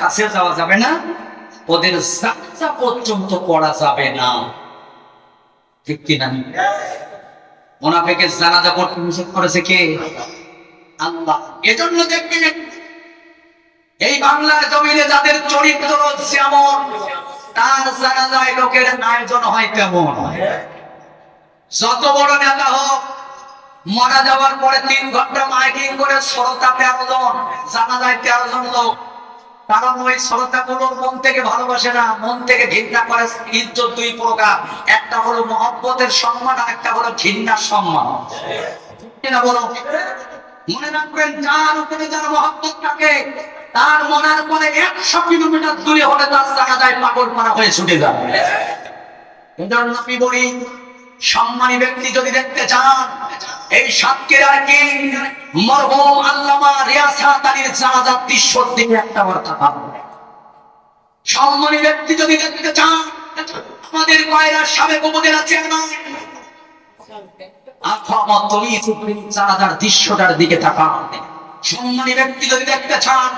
কাছে যাওয়া যাবে না, ওদের পর্যন্ত পড়া যাবে না। ঠিক কিনা? মোনাফেকের জানাজা পড়তে নিষেধ করেছে কে? আল্লাহ। এজন্য দেখবেন এই বাংলার জমিনে যাদের চরিত্র যেমন তার জানাজায় লোকের আয়োজন হয় তেমন। যত বড় নেতা হোক মারা যাওয়ার পরে তিন ঘণ্টা মাইকিং করে শ্রোতা তেরো জন জানা যায় তেরো জন লোক। কারণ ওই শ্রোতা গুলোর মন থেকে ভালোবাসে না, মন থেকে ঘৃণা করে ইজ্জত দুই প্রকার। একটা হলো মহব্বতের সম্মান, আর একটা হলো ঘৃণার সম্মান। মনে রাখবেন, যার উপরে যার মহব্বত থাকে, তার মনের পরে একশো কিলোমিটার দূরে হলে তার জানা যায় পাগল মারা হয়ে ছুটে যাবে। এজন্য বলি সম্মানী ব্যক্তি যদি দেখতে চান, এই সাতক্ষীরার কিং মরহুম আল্লামা রিয়াসাত আলীর জানাজার দৃশ্যর দিকে একটা বার্তা পাবেন। সম্মানী ব্যক্তি যদি দেখতে চান, আমাদের কয়লার সাবেক তলি সুপ্রিম জানাজার দৃশ্যটার দিকে তাকান। সম্মানী ব্যক্তি যদি দেখতে চান,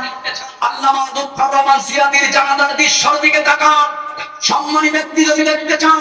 আল্লামা দুঃখর রহমান সিরাতির জানাজার দৃশ্যর দিকে তাকান। সম্মানী ব্যক্তি যদি দেখতে চান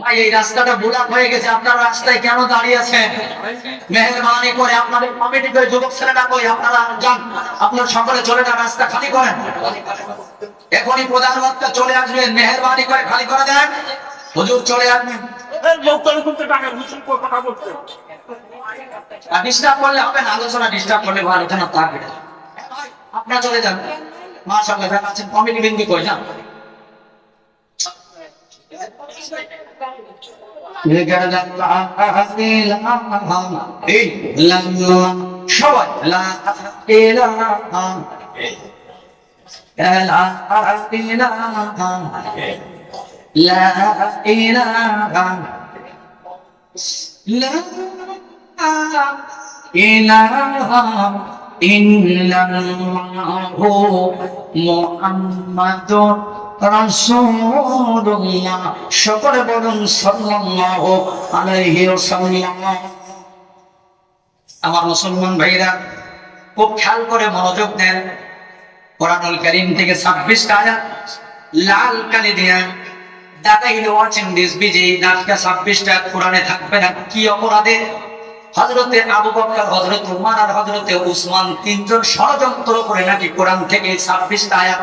ভাই এই রাস্তাটা ব্লক হয়ে গেছে। আপনারা রাস্তায় কেন দাঁড়িয়ে আছেন? মেহরবানি করে আপনাদের কমিটি করে যুবক ছেলেটা কই আপনারা যান। আপনার সকলে চলে যান রাস্তা খালি করেন। এখনই প্রধান বক্তা চলে আসবেন। মেহরবানি করে খালি করে দেন। হুজুর চলে আসবেন। ডিস্টার্ব করলে হবে না আলোচনা ডিস্টার্ব করলে থাকবে আপনারা চলে যান। মা সঙ্গে দেখা আছেন কমিটি বিন্দু কই যান। সবাই লা ইলাহা লা ইলাহা লা ইলাহা لا إله إلا الله محمد সকলে বলুন আমার মুসলমান ভাইরা, খুব খেয়াল করে মনোযোগ দেন। কোরআনুল থেকে 26 আয়াত, লাল কালি দিয়া দাদা ওয়াচিং দিস বিজি নাটকা 26টা কোরআনে থাকবে না। কি অপরাধে? হযরতে আবু বকর, হযরত উমর আর হযরতে উসমান তিনজন ষড়যন্ত্র করে নাকি কোরআন থেকে 26টা আয়াত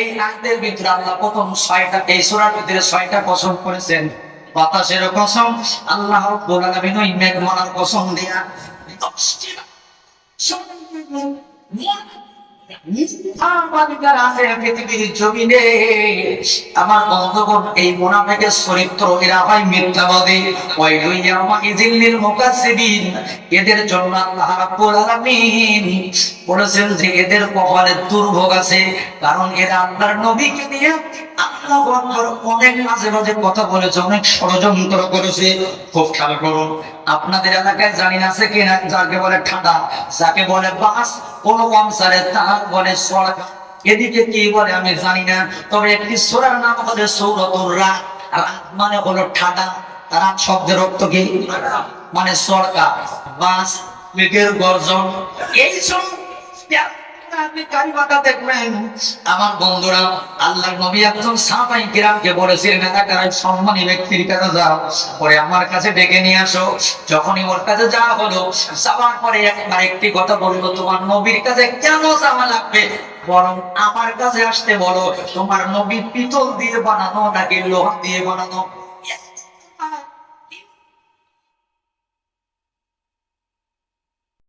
এই আয়াতের ভিতরে আল্লাহ প্রথম ছয়টা, এই ভিতরে ছয়টা কসম করেছেন। বাতাসের কসম, আল্লাহ মেঘমালার কসম আমার এই মোনাফেকের চরিত্র এরা হয় মিথ্যাবাদী। মুকাসসিবিন। এদের জন্য আল্লাহ বলেছেন যে এদের কপালে দুর্ভোগ আছে, কারণ এরা আল্লাহর নবীকে নিয়ে অনেক মাঝে মাঝে কথা বলেছে, অনেক ষড়যন্ত্র করেছে। খুব খেয়াল করুন, আপনাদের এলাকায় জানি না কিনা, যাকে বলে যাকে বলে বাস বলে এদিকে কি বলে আমি জানি না, তবে একটি সোরার নাম হলে সৌরতুর রাত। রাত মানে হলো ঠাডা রাত শব্দের অর্থ কি? মানে সরকার বাস, মেঘের গর্জন। এই সব ডেকে নিয়ে আসো। যখনই ওর কাছে যাওয়া হলো, যাওয়ার পরে একটি কথা বলল, তোমার নবীর কাছে কেন যাওয়া লাগবে? বরং আমার কাছে আসতে বলো, তোমার নবী পিতল দিয়ে বানানো নাকি লোহা দিয়ে বানানো?